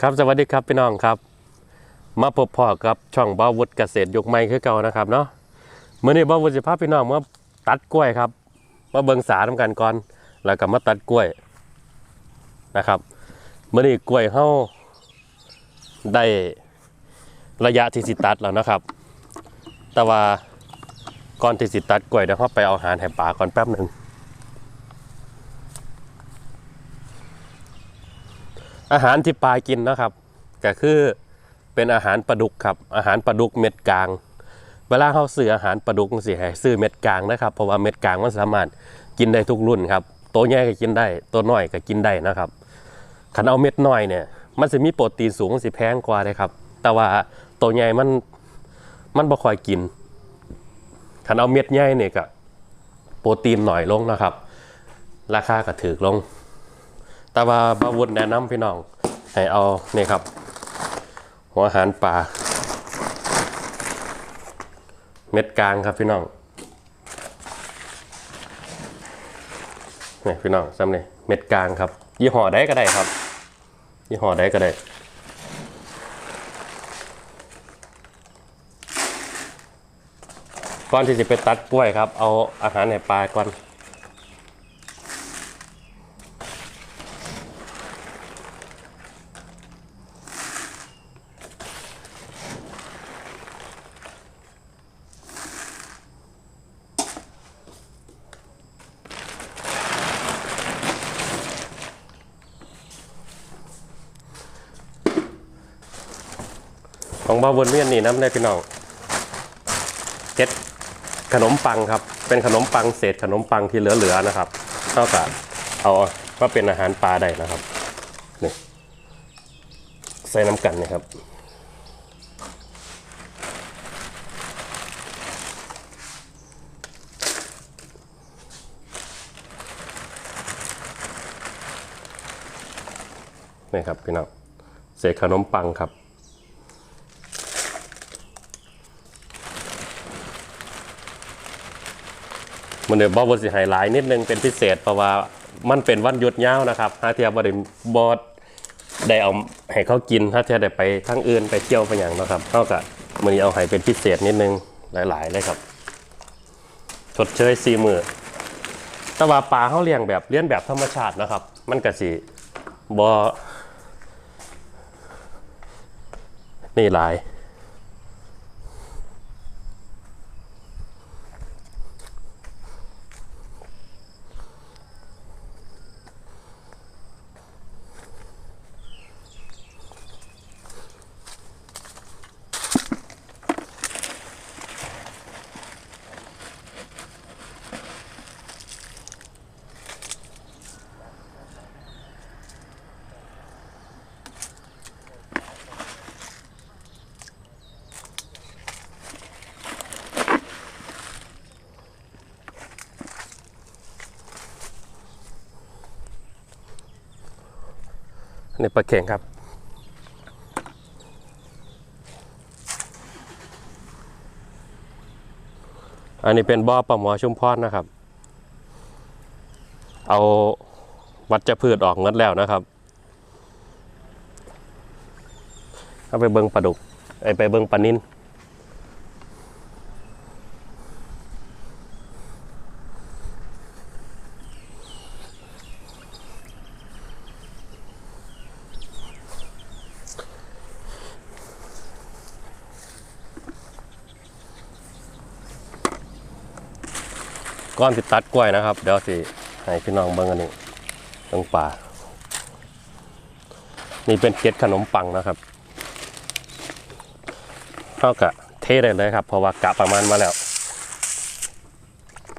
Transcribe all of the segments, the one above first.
ครับสวัสดีครับพี่น้องครับ มาพบพ่อกับช่องบ้าวุฒเกษตรยกไม้คือเก่านะครับเนาะเมื่อนี้บ้าวุฒจะพาพพี่น้องมาตัดกล้วยครับมาเบิงสาทำกันก่อน แล้วก็มาตัดกล้วยนะครับเมื่อนี้กล้วยเฮาได้ระยะที่สิตัดแล้วนะครับ แต่ว่าก่อนที่สิตัดกล้วยเดี๋ยวเราไปเอาอาหารให้ปลาก่อนแป๊บหนึ่ง อาหารที่ปลากินนะครับก็คือเป็นอาหารปลาดุกครับอาหารปลาดุกเม็ดกลางเวลาเขาซื้ออาหารปลาดุกสิให้ซื้อเม็ดกลางนะครับเพราะว่าเม็ดกลางมันสามารถกินได้ทุกรุ่นครับตัวใหญ่ก็กินได้ตัวน้อยก็กินได้นะครับขันเอาเม็ดน้อยเนี่ยมันจะมีโปรตีนสูงสิแพงกว่าเลยครับ แต่ว่าตัวใหญ่มันมันบ่ค่อยกินขันเอาเม็ดใหญ่เนี่ยก็โปรตีนหน่อยลงนะครับ ราคาก็ถือลง แต่ว่าบาวุฒแนะนำพี่น้องให้เอานี่ครับ หัวอาหารป่าเม็ดกลางครับพี่น้องนี่พี่น้องซ้ำนี่เม็ดกลางครับ ยี่ห้อใดก็ได้ครับ ยี่ห้อใดก็ได้ก่อนที่จะไปตัดกล้วยครับ เอาอาหารให้ปลาก่อน ของบาวนเมียนนี่น้ำได้พี่น้องเก็ดขนมปังครับ เป็นขนมปังเศษขนมปังที่เหลือๆนะครับเท่ากับเอาว่าเป็นอาหารปลาได้นะครับนี่ใส่น้ำกันนะครับนี่ครับพี่น้องเศษขนมปังครับ มันเดี๋ยวบอบสิไฮไลท์นิดนึงเป็นพิเศษเพราะว่ามันเป็นวันหยุดยาวนะครับถ้าเทียบว่าได้บอดได้เอาให้เขากินถ้าเทียบได้ไปทั้งอื่นไปเที่ยวไปอย่างนะครับเท่ากับมันนี้เอาให้เป็นพิเศษนิดนึงหลาย ๆ เลยครับชดเชยซีมือแต่ว่าปลาเขาเลี้ยงแบบเลี้ยงแบบธรรมชาตินะครับ มันกะสิบอนี่หลาย อันนี้ปลาเข่งครับ อันนี้เป็นบ่อปลาหมอชุมพรนะครับ เอาวัชพืชออกเงิดแล้วนะครับเอาไปเบิงปลาดุกไอไปเบิงปลานิน อนติดตัดกล้วยนะครับ เดี๋ยวสิให้พี่น้องเบิ่งอันนี้เบิ่งปลานี่เป็นเกล็ดขนมปังนะครับเท่ากับเทได้เลยครับ เพราะว่ากะประมาณมาแล้ว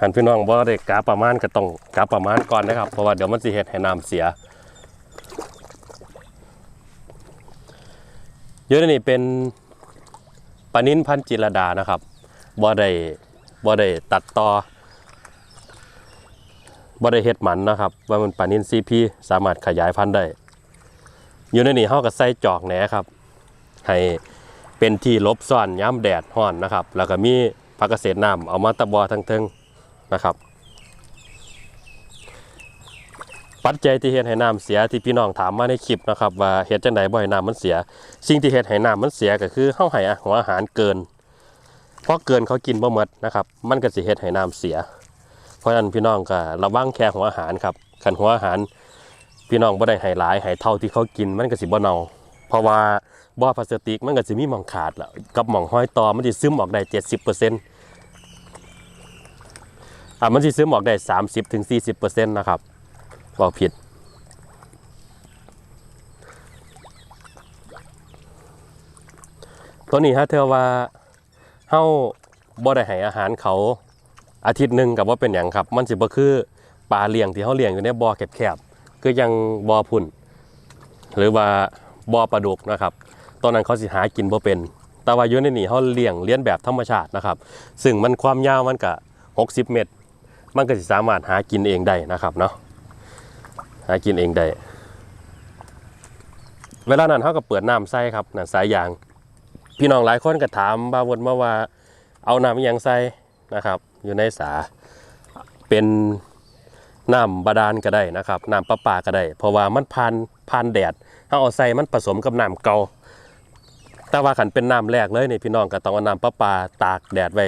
หันพี่น้องบ่ได้กะประมาณก็ต้องกะประมาณก่อนนะครับ เพราะว่าเดี๋ยวมันสิเฮ็ดให้น้ำเสียเยอะนี่เป็นปานิ้นพันจิรดานะครับบ่ได้บ่ได้ตัดต่อ บ่ได้เฮ็ดหมันนะครับ ว่ามันปลานินซีพีสามารถขยายพันธุ์ได้ อยู่ในนี้เฮาก็ใส่จอกแหนครับ ให้เป็นที่ลบซ่อนย้ำแดดฮ้อนนะครับ แล้วก็มีผักเกษตรน้ำเอามาตะบอทั้งเทิงนะครับ ปัจจัยที่เฮ็ดให้น้ำเสียที่พี่น้องถามมาในคลิปนะครับว่าเฮ็ดจังไดบ่ให้น้ำมันเสีย สิ่งที่เฮ็ดให้น้ำมันเสียก็คือเฮาให้หัวอาหารเกินเพราะเกินเขากินบ่หมดนะครับ มันก็สิเฮ็ดให้น้ำเสีย เพราะฉะนั้นพี่น้องก็ระวังแค่หัวอาหารครับคันหัวอาหาร พี่น้องบ่ได้ให้หลายให้เท่าที่เขากินมันก็สิบ่เน่าเพราะว่าบ่อพลาสติกมันก็สิมีหม่องขาดแล้วกับหม่องห้อยตอมันสิซึมออกได้70%อะมันสิซึมออกได้30ถึง40%นต์นะครับบอกผิดตัวนี้ฮะเธอว่าเฮาบ่ได้ให้อาหารเขา อาทิตย์หนึ่งกับว่าเป็นอย่างครับ มันสิบ่คือปลาเลี้ยงที่เฮาเลี้ยงอยู่ในบ่อแคบๆคือยังบ่อพุ่น หรือว่าบ่อปลาดุกนะครับตอนนั้นเขาสิหากินบ่เป็น แต่ว่าอยู่ในนี่เฮาเลี้ยงเลี้ยนแบบธรรมชาตินะครับ ซึ่งมันความยาวมันก็60 เมตร มันก็สิสามารถหากินเองได้นะครับเนาะหากินเองได้เวลานั้นเขาก็เปิดน้ำใส่ครับน่ะสายยาง พี่น้องหลายคนก็ถามบาวนมาว่า เอาน้ำยังใส่ นะครับ อยู่ในสาเป็นน้ำบาดาลก็ได้นะครับน้ำประปาก็ได้ เพราะว่ามันผ่านผ่านแดดถ้าเอาใส่มันผสมกับน้ำเกาแต่ว่าขันเป็นน้ำแรกเลยนี่พี่น้องก็ต้องเอาน้ำประปาตากแดดไว้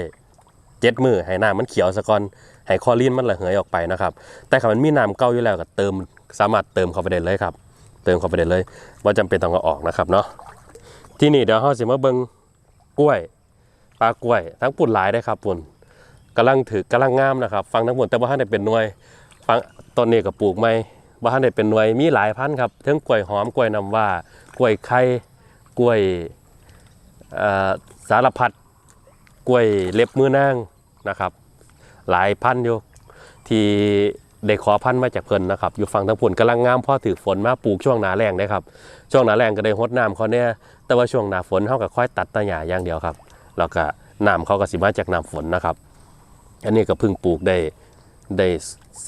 เจ็ดมือให้น้ำมันเขียวซะก่อนให้คอรีนมันระเหยออกไปนะครับ แต่ถ้ามันมีน้ำเก่าอยู่แล้วก็เติมสามารถเติมเข้าไปได้เลยครับ เติมเข้าไปได้เลยว่าจำเป็นต้องเอาออกนะครับเนาะที่นี่เดี๋ยวเฮาสิมาเบิ่งกล้วยปลากล้วยทั้งปุ่นหลายได้ครับปุ่น กำลังถือกำลังงามนะครับฟังทั้งปุ่นแต่ว่าท่านได้เป็นหน่วยฟังต้นนี้ก็ปลูกไม่ว่าท่านได้เป็นหน่วยมีหลายพันธุ์ครับทั้งกล้วยหอมกล้วยน้ำว่ากล้วยไข่กล้วยสารพัดกล้วยเล็บมือนางนะครับ หลายพันธุ์อยู่ที่ได้ขอพันธุ์มาจากเพิ่นนะครับ อยู่ฝั่งทั้งปุ่นกำลังงามพ่อถือฝนมาปลูกช่วงหนาแรงได้ครับ ช่วงหนาแรงก็ได้หดน้ำเขาเนี่ยแต่ว่าช่วงหนาฝนเขาก็ค่อยตัดตะหญ้าอย่างเดียวครับแล้วก็น้ำเขาก็สิมาจากน้ำฝนนะครับ อันนี้ก็เพิ่งปลูกได้ได้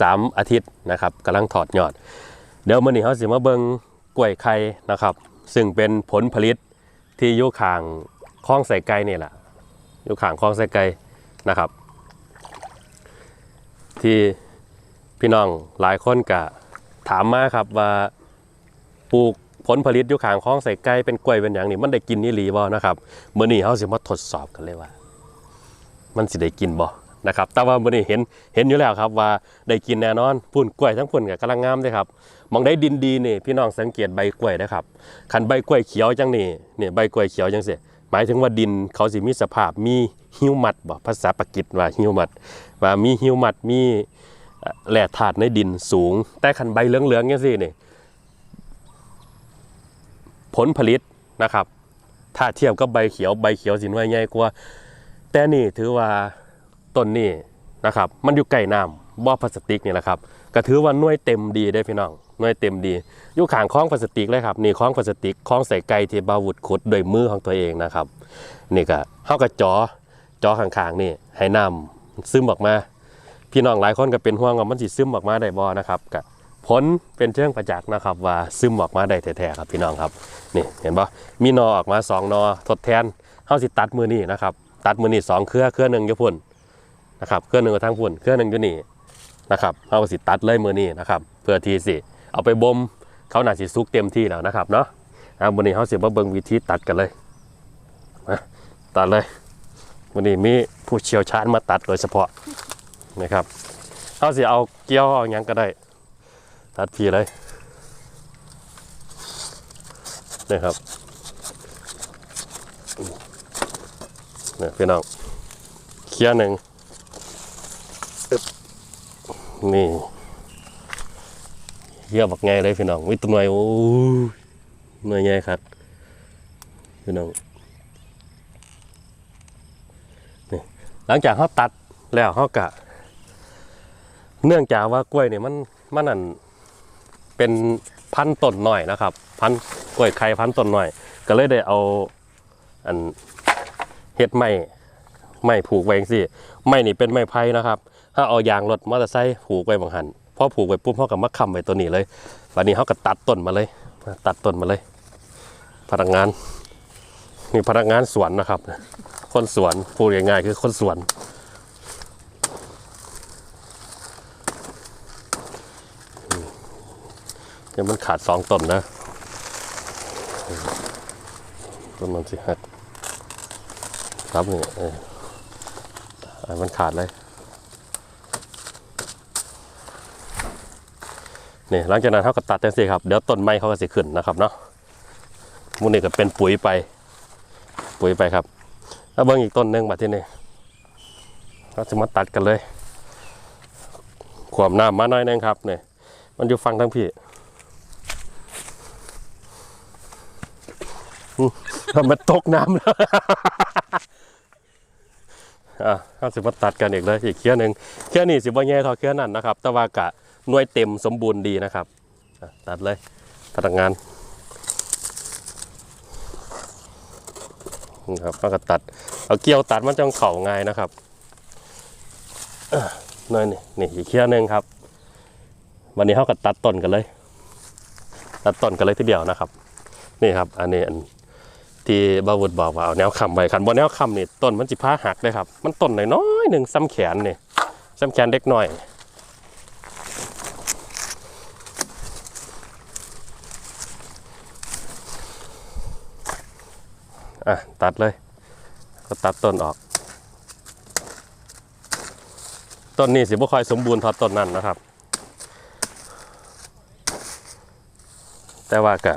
สามอาทิตย์นะครับกำลังถอดยอด เดี๋ยวมื้อนี้เขาสิมาเบิงกล้วยไข่นะครับ ซึ่งเป็นผลผลิตที่ยู่ขางคลองใส่ไก่นี่แหละยู่ขางคลองใส่ไก่นะครับ ที่พี่น้องหลายคนก็ถามมาครับว่าปลูกผลผลิตยู่ขางคลองใส่ไก่เป็นกล้วยเป็นอย่างนี้มันได้กินนี่หลีบ่นะครับมื้อนี้เฮาสิมาทดสอบกันเลยว่า มันสิได้กินบ่ นะครับแต่ว่ามื้อนี้เห็นเห็นอยู่แล้วครับว่าได้กินแน่นอนพุ่นกล้วยทั้งพุ่นก็กำลังงามเลยครับมองได้ดินดีนี่พี่น้องสังเกตใบกล้วยนะครับคันใบกล้วยเขียวจังนี่เนี่ยใบกล้วยเขียวจังซี่หมายถึงว่าดินเขาสิมีสภาพมีฮิวมัดบ่ภาษาปากีสว่าฮิวมัด ว่ามีฮิวมัดมีเอ่อแร่ธาตุในดินสูง แต่คันใบเหลืองๆจังซี่นี่ผลผลิตนะครับ ถ้าเทียบกับใบเขียวใบเขียวสินไว้ใหญ่กว่าแต่นี่ถือว่า ต้นนี่นะครับมันอยู่ใกล้น้ำบ่อพลาสติกนี่แหละครับก็ถือว่าหน่วยเต็มดีได้พี่น้องหน่วยเต็มดีอยู่ขางคล้องพลาสติกเลยครับนี่คล้องพลาสติกคล้องใส่ไก่ที่บาวุดขุดโดวยมือของตัวเองนะครับนี่ก็เฮากับจอจอข้างๆนี่ให้น้ำซึมออกมา พี่น้องหลายคนก็เป็นห่วงว่ามันสิซึมออกมาได้บ่นะครับก็ผลเป็นเชิงประจักษ์นะครับว่าซึมออกมาได้แท้ๆครับพี่น้องครับนี่เห็นปะมีนอออกมาสองนอทดแทนเฮาสิตัดมือนี่นะครับตัดมือนี่สองเครือเครือหนึ่งอยู่พุ่น นะครับเครื่อหนึ่งอยู่ทางพุ่นเครื่อหนึ่งอยู่นี่นะครับเฮาสิตัดเลยมือนี่นะครับเพื่อทีสิเอาไปบ่มเขาหน่าสิสุกเต็มที่แล้วนะครับเนาะเอามือนี้เฮาเสิมาเบิ่งวิธีตัดกันเลยมาตัดเลยมือนี้มีผู้เชี่ยวชาญมาตัดโดยเฉพาะนะครับเฮาสิเอาเกี้ยวเอาหยังก็ได้ ตัดพีเลยนี่ครับเนี่ยพี่น้องเคลียร์หนึ่ง นี่เยี่ยบักไงเลยพี่น้องวิตัวหน่วยโอ้ยหน่วยไงครับพี่น้องนี่หลังจากเขาตัดแล้วเขากะ เนื่องจากว่ากล้วยเนี่ยมันมันนั่นเป็นพันธุ์ต้นหน่อยนะครับ พันธุ์กล้วยไข่พันธุ์ต้นหน่อย ก็เลยได้เอาอันเฮ็ดไม้ไม้ผูกไว้จังซี่ไม้นี่เป็นไม้ไผ่นะครับ ถ้าเอายางรถมอเตอร์ไซค์ผูกไว้บางหันพอผูกไว้ปุ๊บเขาก็มาค้ำไว้ตัวนี้เลยวันนี้เขาก็ตัดต้นมาเลย ตัดต้นมาเลย พนักงานนี่พนักงานสวนนะครับ คนสวนพูดง่ายๆคือคนสวนเนี่มันขาดสองต้นนะต้นมันสิหักครับนี่เอออะมันขาดเลย นี่หลังจากนั้นเขาก็ตัดจังสิครับเดี๋ยวต้นไม้เขาก็สิขึ้นนะครับเนาะมูนี่ก็เป็นปุ๋ยไป ปุ๋ยไปครับ แล้วเบิ่งอีกต้นหนึ่งมาที่นี่เราจะมาตัดกันเลยขวามน้ำมาหน่อยหนึงครับเนี่ยมันอยู่ฟังทั้งพี่อืมมันตกน้ำแล้วอะเราจะมาตัดกันอีกเลยอีกเคี้ยหนึ่งเคี้ยนี่สิบ่แย่ท่าเคี้ยนั่นนะครับ แต่ว่ากะ หน่วยเต็มสมบูรณ์ดีนะครับตัดเลยพนักงานนี่ครับเราก็ตัดเอาเกี่ยวตัดมันจังเข่าง่ายนะครับน่อยนี่นี่อีกเคี้ยหนึ่งครับ วันนี้เขาก็ตัดต้นกันเลย ตัดต้นกันเลยทีเดียวนะครับ นี่ครับ อันนี้อันที่บาวุฒบอกว่าเอาแนวคำไว้คันบนแนวคำนี่ต้นมันจิพ้าหักเลยครับ มันต้นน้อยหนึ่งซ้ำแขนนี่ซ้ำแขนเล็กน้อย อะตัดเลย ก็ตัดต้นออก ต้นนี้สิบ่ค่อยสมบูรณ์เทอต้นนั้นนะครับ แต่ว่าก็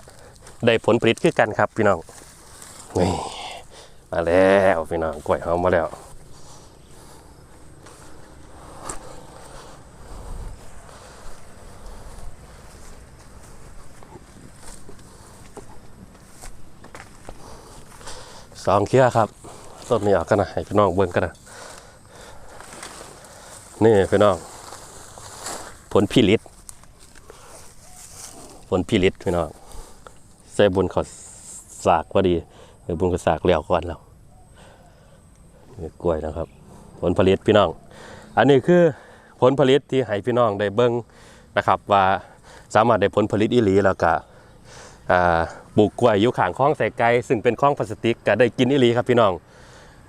ได้ผลผลิตคือกันครับพี่น้องนี่มาแล้วพี่น้องกล้วยหอมมาแล้ว สองเคี้ยครับต้นนี้ออกกันนะให้พี่น้องเบิ่งกันนะนี่พี่น้อง ผลผลิตผลผลิตพี่น้องใส่บุญเขาสากพอดีใส่บุญเขาสากแล้วก่อนแล้วนี่กล้วยนะครับ ผลผลิตพี่น้อง อันนี้คือผลผลิตที่ให้พี่น้องได้เบิ่งนะครับ ว่าสามารถได้ผลผลิตอีหลีแล้วก็ ปลูกกล้วยอยู่ข้างคลองใส่ไก่ซึ่งเป็นคลองพลาสติกก็ได้กินอีหลีครับพี่น้อง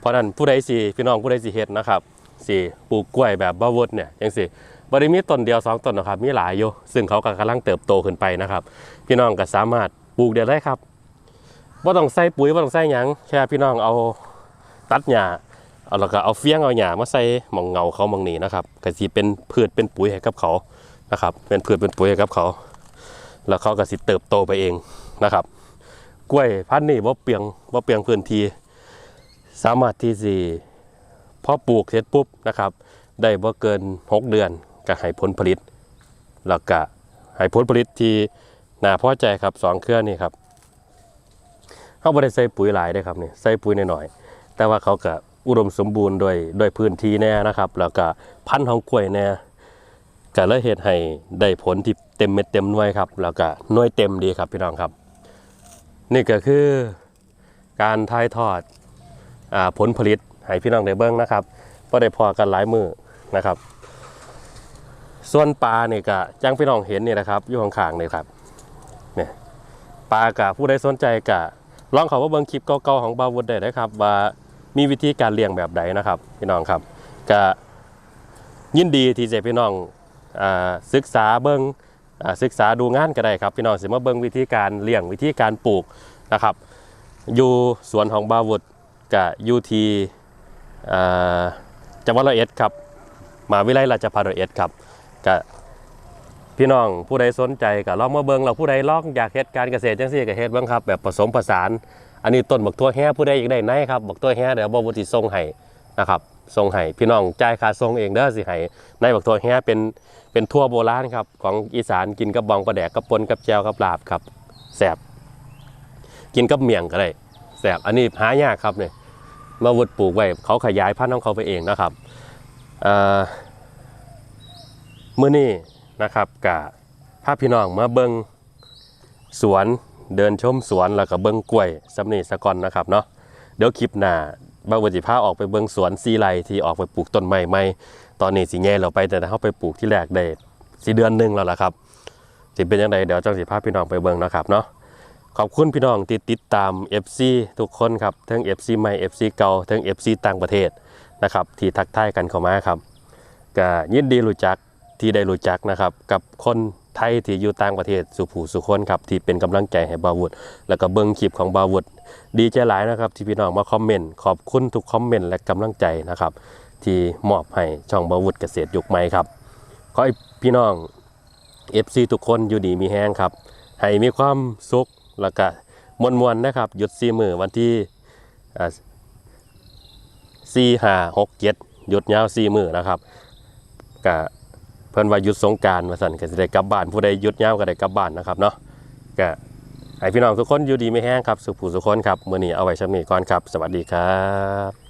เพราะนั้นผู้ใดสิพี่น้องผู้ใดสิเฮ็ดนะครับสิปลูกกล้วยแบบบ่าวดเนี่ยจังสิบ่ได้มีต้นเดียวสองต้นนะครับมีหลายอยู่ซึ่งเขาก็กำลังเติบโตขึ้นไปนะครับ พี่น้องก็สามารถปลูกได้เลยครับบ่ต้องใส่ปุ๋ยบ่ต้องใส่หยังแค่พี่น้องเอาตัดหญ้าเอาแล้วก็เอาเฟี้ยงเอาหญ้ามาใส่หม่องเงาเขาหม่องนี้นะครับก็สิเป็นพืชเป็นปุ๋ยให้กับเขานะครับ เป็นพืชเป็นปุ๋ยให้กับเขา แล้วเขาก็สิเติบโตไปเองนะครับ กล้วยพันธุ์นี้บ่าเปลียงบ่าเปลียงพื้นที่สามารถที่สิพอปลูกเสร็จปุ๊บนะครับ ได้บ่าเกิน 6 เดือนก็ให้ผลผลิต แล้วก็ให้ผลผลิตที่น่าพอใจครับสองเครื่อนี่ครับเขาบ่ได้ใส่ปุ๋ยหลายได้ครับนี่ใส่ปุ๋ยหน้อยๆแต่ว่าเขาก็อุดมสมบูรณ์โดวยโดวยพื้นที่แน่นะครับ แล้วก็พันธุ์ของกล้วยแน่ ก็เลยเฮ็ดให้ได้ผลที่เต็มเม็ดเต็มหน่วยครับ แล้วก็หน่วยเต็มดีครับพี่น้องครับ นี่ก็คือการถ่ายทอดอผลผลิตให้พี่น้องได้เบิ่งนะครับก็ได้พอกันหลายมือนะครับ ส่วนปลาเนี่ยก็จังพี่น้องเห็นนี่นะครับอยู่ข้างๆนี่ครับเนี่ยปลากะผู้ใดสนใจกะลองเขาว่าเบิ่งคลิปเก่าๆของบาวุฒได้นะครับ ว่ามีวิธีการเลี้ยงแบบใดนะครับ พี่น้องครับก็ยินดีที่จะพี่น้อง ศึกษาเบิ่งอ่าศึกษาดูงานก็ได้ครับพี่น้องสิมาเบิ่งวิธีการเลี้ยงวิธีการปลูกนะครับ อยู่สวนของบาวุฒกับยูทีจังหวัดร้อยเอ็ดครับมาวิทยาลัยราชภัฏร้อยเอ็ดครับกับพี่น้องผู้ใดสนใจก็ลองมาเบิ่งเราผู้ใดลองอยากเฮ็ดการเกษตรจังซี่ก็เฮ็ดเบิ่งครับแบบผสมผสาน อันนี้ต้นบักทั่วแห้ผู้ใดอยากได้ไหนครับบักทั่วแห้เดี๋ยวบ่วุฒิส่งให้นะครับ ส่งให้พี่น้องจ่ายค่าส่งเองเด้อสิให้ในบักทัวแห้เป็นเป็นทั่วโบราณครับของอีสานกินกับบองปลาแดกกับปนกับแจวกับลาบครับแซ่บกินกับเมี่ยงก็ได้แซ่บอันนี้หายากครับเนี่ยมาวุดปลูกไว้เขาขยายพันธุ์ของเขาไปเองนะครับเมื่อนี้นะครับกับพาพี่น้องมาเบิงสวนเดินชมสวนแล้วก็เบิงกล้วยสำนีสะกอนนะครับเนาะเดี๋ยวคลิปหน้า บาวจิพาออกไปเบิงสวนซีไรที่ออกไปปลูกต้นไม้ใหม่ตอนนี้สิแง่เราไปแต่เขาไปปลูกที่แรกได้สีเดือนหนึ่งแล้วล่ะครับสิเป็นยังไงเดี๋ยวจังสิพาพี่น้องไปเบิงนะครับเนาะขอบคุณพี่น้องที่ติดตาม FC ทุกคนครับทั้ง FC ใหม่ FC เก่าทั้ง FC ต่างประเทศนะครับที่ทักทายกันเข้ามาครับก็ยินดีรู้จักที่ได้รู้จักนะครับกับคน ไทยที่อยู่ต่างประเทศสุผู้สุคนครับที่เป็นกำลังใจให้บาวุฒแล้วก็เบิ่งคลิปของบาวุฒดีใจหลายนะครับ ที่พี่น้องมาคอมเมนต์ขอบคุณทุกคอมเมนต์และกำลังใจนะครับที่มอบให้ช่องบาวุฒเกษตรยุคใหม่ครับขอให้พี่น้อง FC ทุกคนอยู่ดีมีแห้งครับให้มีความสุขแล้วก็มวลมวลๆนะครับหยุดซีมือวันที่สี่ห้าหกเจ็ดหยุดยาวซีมือนะครับก็ เพิ่นว่าหยุดสงการมาสั่นก็จะได้กลับบ้านผู้ใดหยุดยาวก็ได้กลับบ้านนะครับเนาะก็ให้พี่น้องทุกคนอยู่ดีไม่แห้งครับ สุขผู้สุขคนครับมื้อนี้เอาไว้ชำนี้ก่อนครับ สวัสดีครับ